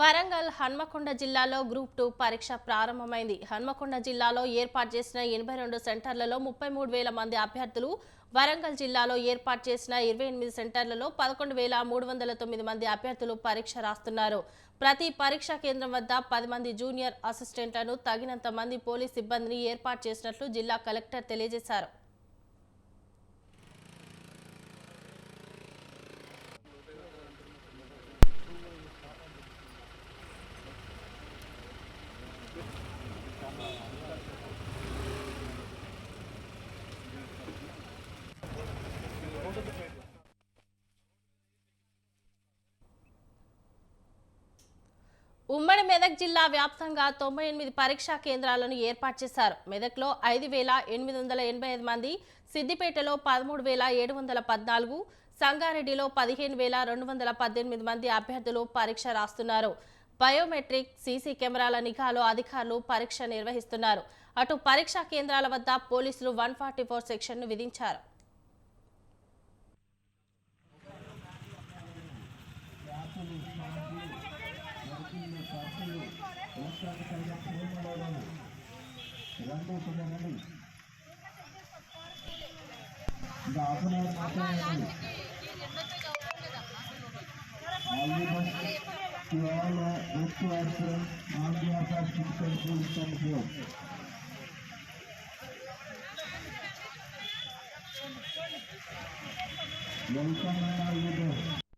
వరంగల్ హన్మకొండ జిల్లాలో group two పరీక్ష ప్రారంభమైంది. హన్మకొండ జిల్లాలో ఏర్పాటు చేసిన ఎనభై రెండు సెంటర్లలో ముప్పై మూడు వేల మంది అభ్యర్థులు వరంగల్ జిల్లాలో ఏర్పాటు చేసిన ఇరవై ఎనిమిది సెంటర్లలో పదకొండు వేల మూడు వందల తొమ్మిది మంది అభ్యర్థులు పరీక్ష రాస్తున్నారు. ప్రతి పరీక్షా కేంద్రం వద్ద పది మంది జూనియర్ అసిస్టెంట్లను తగినంత మంది పోలీస్ సిబ్బందిని ఏర్పాటు చేసినట్లు జిల్లా కలెక్టర్ తెలియజేశారు. ఉమ్మడి మెదక్ జిల్లా వ్యాప్తంగా తొంభై ఎనిమిది పరీక్షా కేంద్రాలను ఏర్పాటు చేశారు. మెదక్లో ఐదు వేల ఎనిమిది వందల ఎనభై ఐదు మంది సిద్దిపేటలో పదమూడు వేల ఏడు వందల పద్నాలుగు సంగారెడ్డిలో పదిహేను వేల రెండు వందల పద్దెనిమిది మంది అభ్యర్థులు పరీక్ష రాస్తున్నారు. బయోమెట్రిక్ సీసీ కెమెరాల నిఘాలో అధికారులు పరీక్ష నిర్వహిస్తున్నారు. అటు పరీక్షా కేంద్రాల వద్ద పోలీసులు వన్ ఫార్టీ ఫోర్ సెక్షన్ను విధించారు. ఇంకా హాఫ్ అన్ అవర్ మాత్రమే మళ్ళీ bus to all rest officer on behalf of citizen police control welcome and all the best